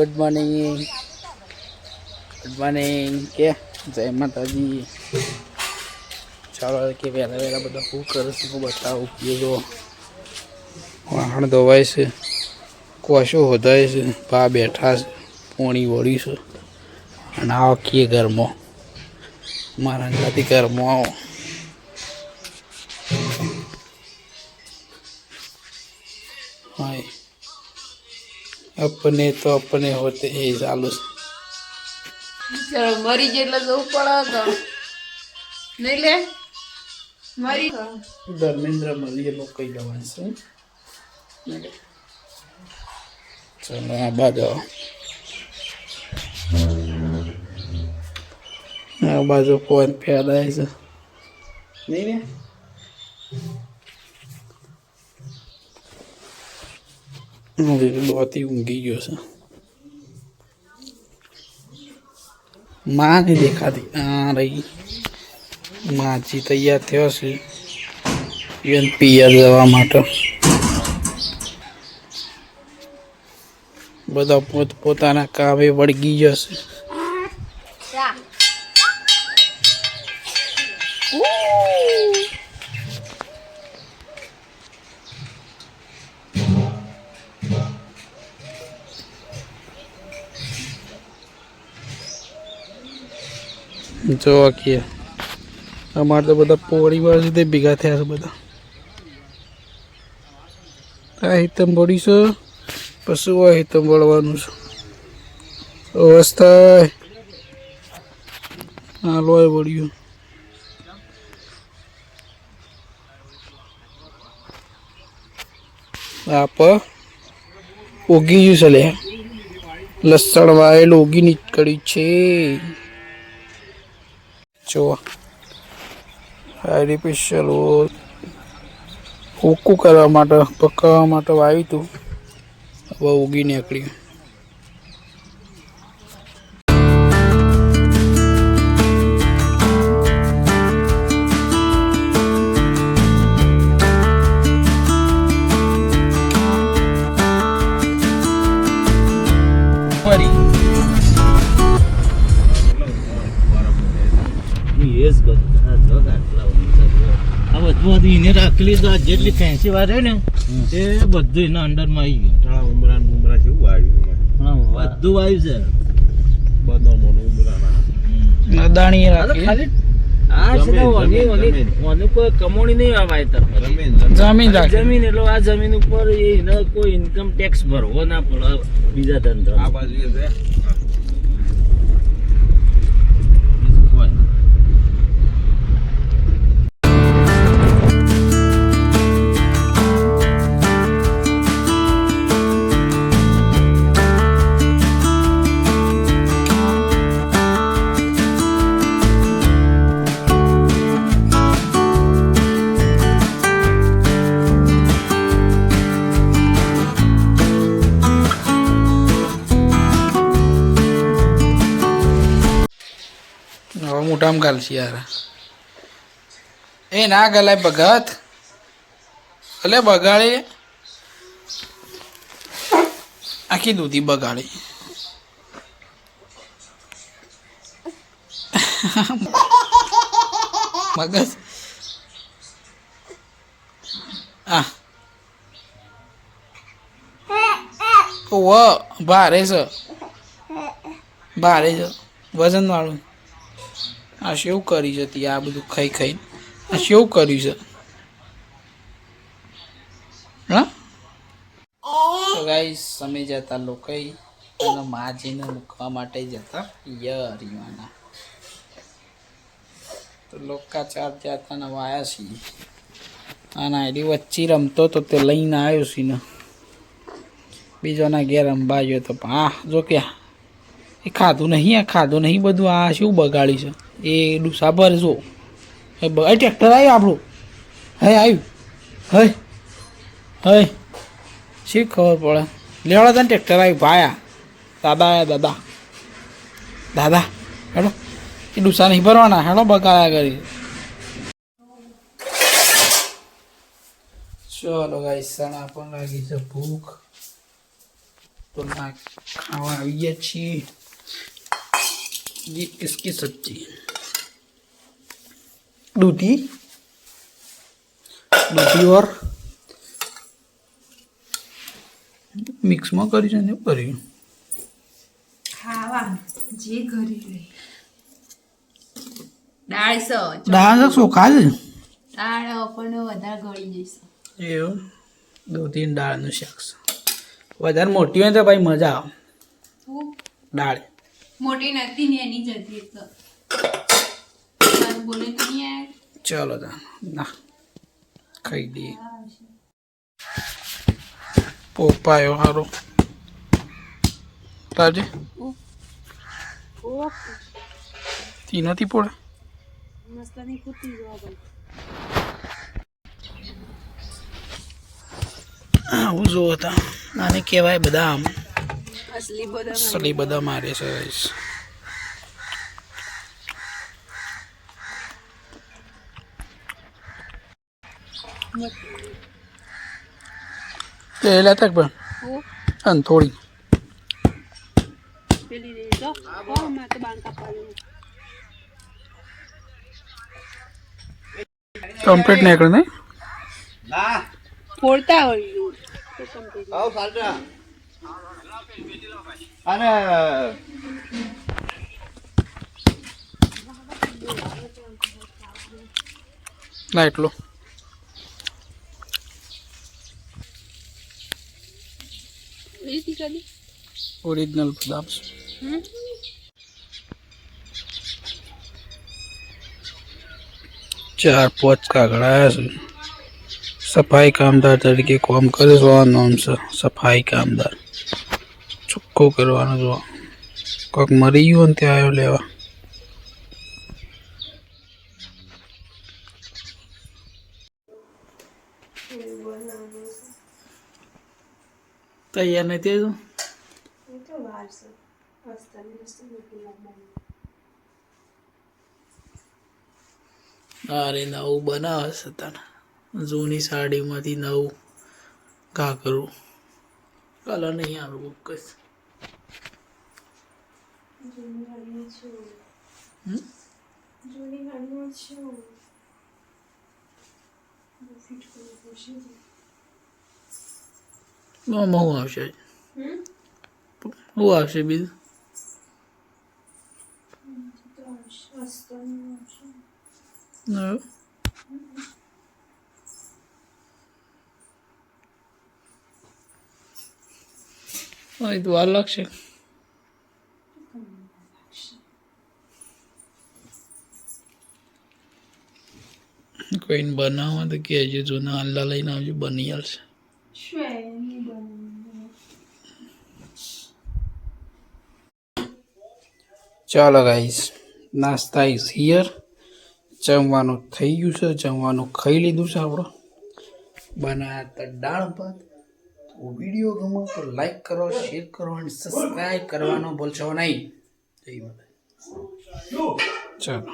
Good morning good morning કે જય માતાજી. ચાલો, કે વહેલા વહેલા બધા શું કરે છે હું બતાવું. કે જો વાહણ ધોવાય છે કોશો હોધાય છે ભા બેઠા છે, પોણી વળી છે. અને આવો કે ઘરમાં. મારા જાતિ ઘરમાં આવો. હાય. अपने तो अपने होते हैं चालू से ચાલો મરી જેટલે જવું પડે તો નહીં લે મરી ધર્મેન્દ્ર મલીએ લોકો કઈ જવાનું છે ચલો આ બાજુ આવો. આ બાજુ ફોન ફેલાય છે નહીં ને દોતી ઊંઘી ગયો છે માં નહીં દેખાતી આ રહી માજી તૈયાર થયો છે ઈવન પિયર જવા માટે બધા પોત પોતાના કામે વળગી જશે જો કે અમારે તો બધા પોળીવાર સુધી ભેગા થયા છે બધા. આ હિતમ છે પશુ હોય હિતમ વળવાનું છે. અવસ્થા. હા લોય વળ્યું. આપ ઉગી ગયું છે લે. લસણ વાયેલ ઉગી નીકળી છે. જો આર્ટિફિશિયલ હુકું કરવા માટે પકાવવા માટે વાવ્યું હતું હવે ઉગી નીકળ્યું બધું એને રાખેલી તો જેટલી ફેન્સી વાર ને એ બધું એના અંડરમાં આવી ગયું. તળા ઉમરા ને બુમરા જેવું આવ્યું બધું આવ્યું છે. બધો ને ઉમરાના અદાણી રાખી. ખાલી જમીન, એટલે આ જમીન ઉપર એને કોઈ ઇન્કમ ટેક્સ ભરવો ના પડે બીજા આ બાજુ મોટામાં ગાલશે યાર. એ ના ગલાય ભગત. અલે બગાડી. આખી દૂધી બગાડી. મગજ. આ. ઓ ભારે છે. ભારે છે. વજન વાળું. આ શું કરી છે તી આ બધું ખાઈ ખાઈ? આ શું કર્યું છે? હા? તો ગાઈસ અમે જતા લોકો અને માજીને મૂકવા માટે જતા યરિયાના. તો લોકા ચાર જતા ને વાયા છીએ. આના એની વચ્ચે રમતો તો તે લઈને આવ્યો છે ને. બીજોના ઘેર રમવા ગયો તો આ જો કે એ ખાધું નહીં, આ ખાધું નહીં, બધું આ શું બગાડ્યું છે? એ ડુસા ભર જો એ બ- એ ટ્રેક્ટર આવ્યું આપણું હે આવ્યું હે હે શી ખબર પડે લેવડા તને ટ્રેક્ટર આવ્યું ભાયા દાદા આયા દાદા દાદા હેડો એ ડુસા નહીં ભરવાના હેડો બગાડ્યા કરી ચલો ગાઈ સણા પણ લાગી છે ભૂખ તો ના ખાવા આવી ગયા છીએ ये किसकी सब्जी दूधी દૂધી ઓર મિક્સમાં કરી છે ને ભર્યું ખાવા જે ઘરે લે દાળ સો દાળ સો દાળ પણ વધારે ગળી જશે એવું? દૂધી ને દાળનું શાક વધારે મોટી હોય તો ભાઈ મજા આવે. દાળ. મોટી નથી ને એની જતી તારું બોલે તો નહીં ચલો ના ખાઈ દઈએ પોપાયો સારો તાજે? તી નથી પોડે? આવું જોવો હતા આને કહેવાય બધા આમ અસલી બધા અસલી બધા મારે છે guys. તક લેતા પણ. અને થોડી. કમ્પ્લીટ નીકળે નહીં? ના. ફોડતા હોય આવ સાચા અને ના એટલો. ઓરિજિનલ બદામ આપશું ચાર પાંચ કાગડા છે. સફાઈ કામદાર તરીકે કામ કરે છે નામ છે સફાઈ કામદાર. ચોખ્ખો કરવાનો જોવા કોઈક મરી ગયું ને ત્યાં આવ્યો લેવા. તૈયાર નથી થયું અરે નવું બનાવે છે તને જૂની સાડીમાંથી નવું ઘાઘરું કલર નહીં આવું કશ હમ? આમાં શું આવશે શું આવશે બીજું એ તો વાર લાગશે કોઈને બનાવવા તો કહેજો જૂના હલ્લા લઈને આવજો બની આવશે ચાલો ગાઈસ નાસ્તા ઇઝ હિયર જમવાનું થઈ ગયું છે જમવાનું ખાઈ લીધું છે આપણો. બનાવ્યા હતા દાળ ભાત. વીડિયો ગમો તો લાઈક કરો શેર કરો અને સબસ્ક્રાઈબ કરવાનો ભૂલશો નહીં. જય માતા ચાલો.